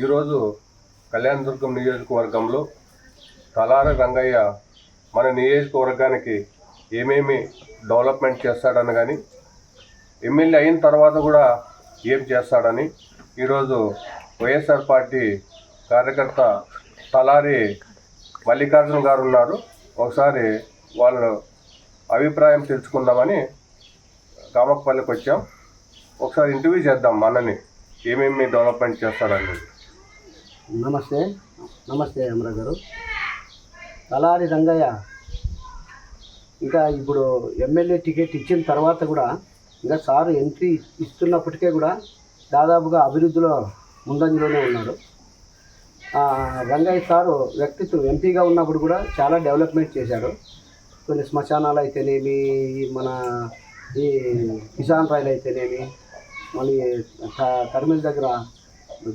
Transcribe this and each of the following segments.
ఈరోజు కళ్యాణదుర్గం నియోజకవర్గంలో తలార రంగయ్య మన నియోజకవర్గానికి ఏమేమి డెవలప్మెంట్ చేస్తాడని కానీ ఎమ్మెల్యే అయిన తర్వాత కూడా ఏం చేస్తాడని ఈరోజు వైఎస్ఆర్ పార్టీ కార్యకర్త తలారి మల్లికార్జున గారు ఉన్నారు. ఒకసారి వాళ్ళు అభిప్రాయం తెలుసుకుందామని కామక్పల్లికి వచ్చాం. ఒకసారి ఇంటర్వ్యూ చేద్దాం మనని. ఏమేమి డెవలప్మెంట్ చేస్తాడని. నమస్తే. నమస్తే అమర గారు. తలారి రంగయ్య ఇంకా ఇప్పుడు ఎమ్మెల్యే టికెట్ ఇచ్చిన తర్వాత కూడా ఇంకా సారు ఎంట్రీ ఇస్తున్నప్పటికే కూడా దాదాపుగా అభివృద్ధిలో ముందంజలోనే ఉన్నాడు రంగయ్య సారు వ్యక్తిత్వం ఎంపీగా ఉన్నప్పుడు కూడా చాలా డెవలప్మెంట్ చేశాడు. కొన్ని శ్మశానాలు అయితేనేమి మన ఈ కిసాన్ రైలు అయితేనేమి మళ్ళీ ట- టర్మినల్ దగ్గర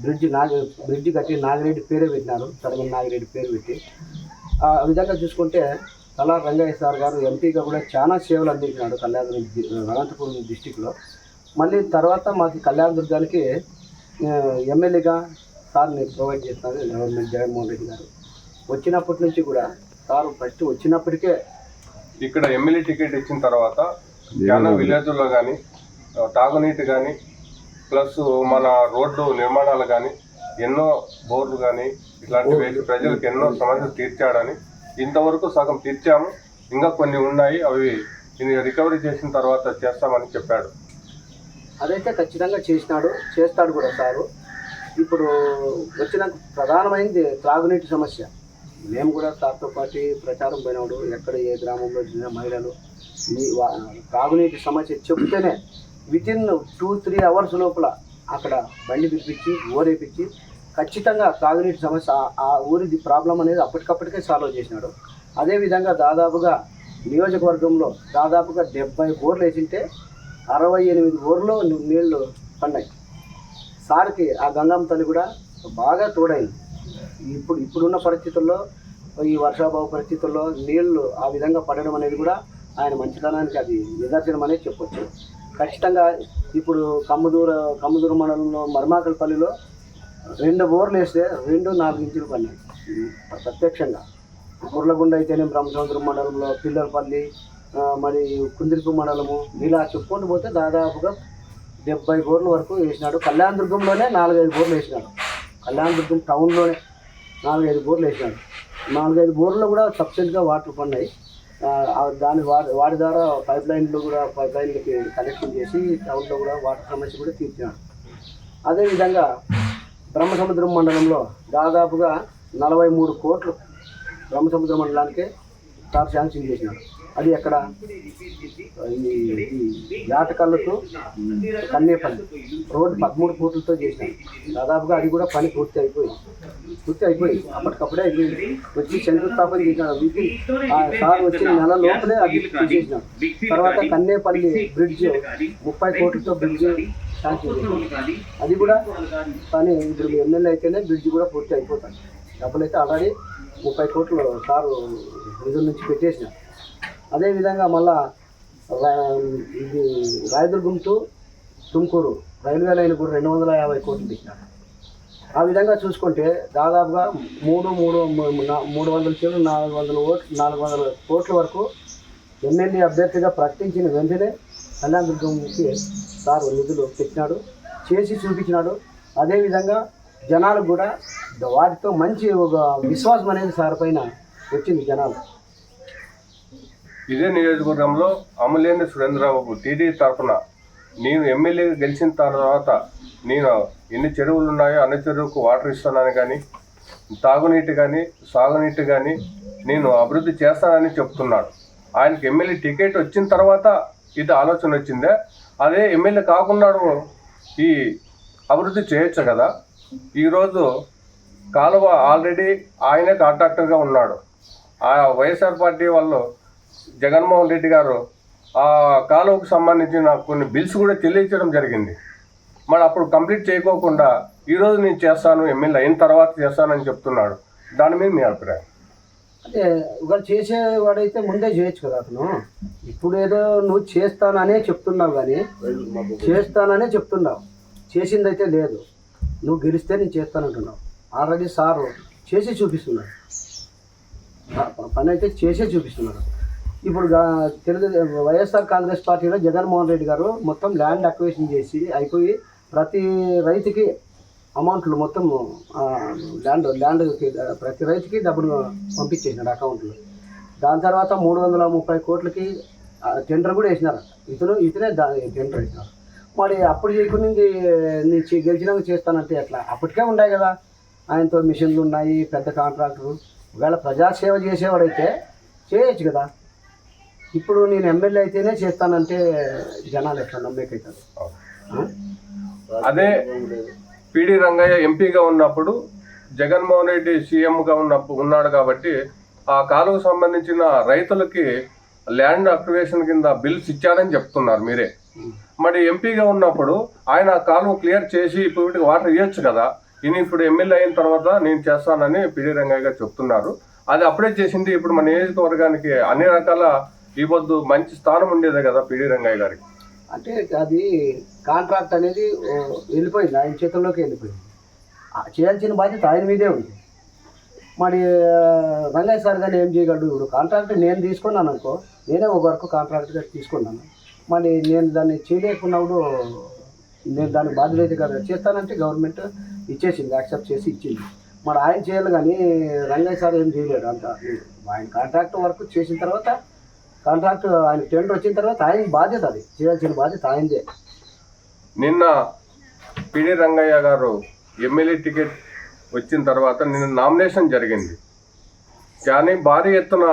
బ్రిడ్జ్ నాగ బ్రిడ్జ్ కట్టి నాగిరెడ్డి పేరే పెట్టినారు. టర్మినల్ నాగిరెడ్డి పేరు పెట్టి. ఆ విధంగా చూసుకుంటే తలా రంగయ్య సార్ గారు ఎంపీగా కూడా చాలా సేవలు అందించినాడు కళ్యాణ అనంతపురం డిస్టిక్లో. మళ్ళీ తర్వాత మాకు కళ్యాణ దుర్గానికి ఆ, ఎమ్మెల్యేగా సార్ని ప్రొవైడ్ చేస్తున్నారు గవర్నమెంట్ జగన్మోహన్ రెడ్డి గారు. వచ్చినప్పటి నుంచి కూడా సార్ ఫస్ట్ వచ్చినప్పటికే ఇక్కడ ఎమ్మెల్యే టికెట్ ఇచ్చిన తర్వాత చాలా విలేజ్లో కానీ తాగునీటి కానీ ప్లస్ మన రోడ్డు నిర్మాణాలు కానీ ఎన్నో బోర్లు కానీ ఇట్లాంటివి ప్రజలకు ఎన్నో సమస్యలు తీర్చాడని ఇంతవరకు సగం తీర్చాము. ఇంకా కొన్ని ఉన్నాయి అవి రికవరీ చేసిన తర్వాత చేస్తామని చెప్పాడు. అదైతే ఖచ్చితంగా చేసినాడు చేస్తాడు కూడా సారు. ఇప్పుడు వచ్చిన ప్రధానమైనది త్రాగునీటి సమస్య. మేము కూడా సార్తో పాటు ప్రచారం పోయినప్పుడు ఎక్కడ ఏ గ్రామంలో మహిళలు త్రాగునీటి సమస్య చెప్తేనే వితిన్ టూ త్రీ అవర్స్ లోపల అక్కడ బండి పిలిపించి ఊరేపించి ఖచ్చితంగా తాగునీటి సమస్య ఆ- ఊరిది ప్రాబ్లం అనేది అప్పటికప్పటికే సాల్వ్ చేసినాడు. అదేవిధంగా దాదాపుగా నియోజకవర్గంలో దాదాపుగా డెబ్బై బోర్లు వేసింటే అరవై ఎనిమిది ఊర్లో నీళ్ళు పడినాయి. సార్కి ఆ గంగమ్మ తల్లి కూడా బాగా తోడైంది. ఇప్పుడు ఇప్పుడున్న పరిస్థితుల్లో ఈ వర్షాభావ పరిస్థితుల్లో నీళ్ళు ఆ విధంగా పడడం అనేది కూడా ఆయన మంచితనానికి అది నిదర్శనం అనేది చెప్పొచ్చు. ఖచ్చితంగా ఇప్పుడు కమ్మదూర కమ్మదూర మండలంలో మర్మాకల్పల్లిలో రెండు బోర్లు వేస్తే రెండు నాలుగు ఇంచులు పడినాయి. ప్రత్యక్షంగా. ముర్లగుండ అయితేనే బ్రహ్మసముద్రం మండలంలో పిల్లలపల్లి మరి కుందిరిపు మండలము ఇలా చెప్పుకుంటూ పోతే దాదాపుగా డెబ్బై బోర్ల వరకు వేసినాడు. కళ్యాణదుర్గంలోనే నాలుగైదు బోర్లు వేసినాడు. కళ్యాణదుర్గం టౌన్లోనే నాలుగైదు బోర్లు వేసినాడు. నాలుగైదు బోర్లు కూడా సబ్సిడీగా వాటర్ పడినాయి. ఆ దాని వాడి వాటి ద్వారా పైప్ లైన్లు కూడా పైప్ లైన్లకి కనెక్షన్ చేసి టౌన్లో కూడా వాటర్ సమస్య కూడా తీర్చినాడు అదేవిధంగా బ్రహ్మసముద్రం మండలంలో దాదాపుగా నలభై మూడు కోట్లు బ్రహ్మసముద్రం మండలానికి సార్ శాంక్షన్ చేసినాడు అది ఎక్కడ? ఈ కన్నేపల్లి. రోడ్డు పదమూడు కోట్లతో చేసినాడు దాదాపుగా అది కూడా పని పూర్తి అయిపోయింది. పూర్తి అయిపోయింది అప్పటికప్పుడే అయిపోయింది. వచ్చి శంకుస్థాపన చేసినాడు వీటి ఆ సార్ వచ్చిన నెల లోపలే అది చేసినాడు తర్వాత కన్నేపల్లి బ్రిడ్జ్ ముప్పై కోట్లతో బ్రిడ్జ్ శాంక్షన్ చేసినాడు అది కూడా కానీ ఇప్పుడు ఎమ్మెల్యే అయితేనే బ్రిడ్జ్ కూడా పూర్తి అయిపోతుంది డబ్బులు అయితే ఆల్రెడీ ముప్పై కోట్లు సారు నిధుల నుంచి పెట్టేసిన. అదేవిధంగా మళ్ళా ఇది Rayadurgam to Tumkur railway line కూడా రెండు వందల యాభై కోట్లు పెట్టినారు. ఆ విధంగా చూసుకుంటే దాదాపుగా మూడు మూడు మూడు వందల చిల్లర నాలుగు వందల ఓట్లు నాలుగు వందల కోట్ల వరకు ఎమ్మెల్యే అభ్యర్థిగా ప్రకటించిన వెంటనే కళ్యాణదుర్గంకి సార్ నిధులు పెట్టినాడు చేసి చూపించినాడు. అదేవిధంగా జనాలు కూడా వాటితో మంచి ఒక విశ్వాసం అనేది సార్ పైన వచ్చింది జనాలు. ఇదే నియోజకవర్గంలో అమలేని సురేంద్రబాబు టీడీ తరఫున నేను ఎమ్మెల్యే గెలిచిన తర్వాత నేను ఎన్ని చెరువులు ఉన్నాయో అన్ని చెరువుకు వాటర్ ఇస్తానని కానీ తాగునీటి కానీ సాగునీటి కానీ నేను అభివృద్ధి చేస్తానని చెప్తున్నాడు. ఆయనకి ఎమ్మెల్యే టికెట్ వచ్చిన తర్వాత ఇది ఆలోచన వచ్చిందే? అదే ఎమ్మెల్యే కాకుండా ఈ అభివృద్ధి చేయొచ్చు కదా? ఈరోజు కాలువ ఆల్రెడీ ఆయనే కాంట్రాక్టర్గా ఉన్నాడు. ఆ వైఎస్ఆర్ పార్టీ వాళ్ళు జగన్మోహన్ రెడ్డి గారు ఆ కాలువకు సంబంధించిన కొన్ని బిల్స్ కూడా చెల్లించడం జరిగింది. మరి అప్పుడు కంప్లీట్ చేయకోకుండా ఈరోజు నేను చేస్తాను ఎమ్మెల్యే అయిన తర్వాత చేస్తానని చెప్తున్నాడు. దాని మీద మీ అభిప్రాయం? అంటే ఒక చేసేవాడైతే ముందే చేయొచ్చు కదా అతను. ఇప్పుడు ఏదో నువ్వు చేస్తాననే చెప్తున్నావు కానీ చేస్తాననే చెప్తున్నావు. చేసిందైతే లేదు. నువ్వు గెలిస్తే నేను చేస్తానంటున్నావు. ఆల్రెడీ సారు చేసి చూపిస్తున్నారు. పని అయితే చేసే చూపిస్తున్నారు. ఇప్పుడు తెలుగు వైఎస్ఆర్ కాంగ్రెస్ పార్టీలో జగన్మోహన్ రెడ్డి గారు మొత్తం ల్యాండ్ అక్వేషన్ చేసి అయిపోయి ప్రతి రైతుకి అమౌంట్లు మొత్తం ల్యాండ్ ల్యాండ్కి ప్రతి రైతుకి డబ్బులు పంపించేసినాడు అకౌంట్లో. దాని తర్వాత మూడు వందల ముప్పై కోట్లకి టెండర్ కూడా వేసినారు. ఇతను ఇతనే దా టెండర్ వేసినారు. మరి అప్పుడు చేయకుండా నీ చే- గెలిచినాక చేస్తానంటే ఎట్లా? అప్పటికే ఉన్నాయి కదా. ఆయనతో మిషన్లు ఉన్నాయి పెద్ద కాంట్రాక్టరు. ఒకవేళ ప్రజాసేవ చేసేవాడైతే చేయొచ్చు కదా. ఇప్పుడు నేను ఎమ్మెల్యే అయితేనే చేస్తానంటే జనాలు ఎట్లా నమ్మకవుతారు అదే పిడి రంగయ్య ఎంపీగా ఉన్నప్పుడు జగన్మోహన్ రెడ్డి సీఎంగా ఉన్నప్పుడు ఉన్నాడు కాబట్టి ఆ కాలువకు సంబంధించిన రైతులకి ల్యాండ్ అక్వివేషన్ కింద బిల్స్ ఇచ్చారని చెప్తున్నారు మీరే. మరి ఎంపీగా ఉన్నప్పుడు ఆయన ఆ కాలువ క్లియర్ చేసి ఇప్పుడు వాటర్ ఇవ్వచ్చు కదా. ఈయన ఇప్పుడు ఎమ్మెల్యే అయిన తర్వాత నేను చేస్తానని పిడి రంగయ్య గారు చెప్తున్నారు. అది అప్పుడే చేసింది ఇప్పుడు మన నియోజకవర్గానికి అన్ని రకాల ఇవ్వద్దు మంచి స్థానం ఉండేదే కదా పిడి రంగయ్య గారికి. అంటే అది కాంట్రాక్ట్ అనేది వెళ్ళిపోయింది. ఆయన చేతుల్లోకి వెళ్ళిపోయింది. చేయాల్సిన బాధ్యత ఆయన మీదే ఉంది. మరి రంగయ్య సార్ కానీ ఏం చేయగలడు ఇప్పుడు కాంట్రాక్ట్ నేను తీసుకున్నాను అనుకో నేనే ఒక వరకు కాంట్రాక్ట్గా తీసుకున్నాను. మరి నేను దాన్ని చేయలేకున్నప్పుడు నేను దాని బాధ్యత అయితే కదా. చేస్తానంటే గవర్నమెంట్ ఇచ్చేసింది యాక్సెప్ట్ చేసి ఇచ్చింది. మరి ఆయన చేయాలి కానీ రంగయ్య సార్ ఏం చేయలేడు అంత. ఆయన కాంట్రాక్ట్ వర్క్ చేసిన తర్వాత కాంట్రాక్ట్ ఆయన టెండర్ వచ్చిన తర్వాత ఆయన బాధ్యత అది. చేయాల్సిన బాధ్యత ఆయనదే. నిన్న పిడి రంగయ్య గారు ఎమ్మెల్యే టికెట్ వచ్చిన తర్వాత నిన్న నామినేషన్ జరిగింది. కానీ భారీ ఎత్తున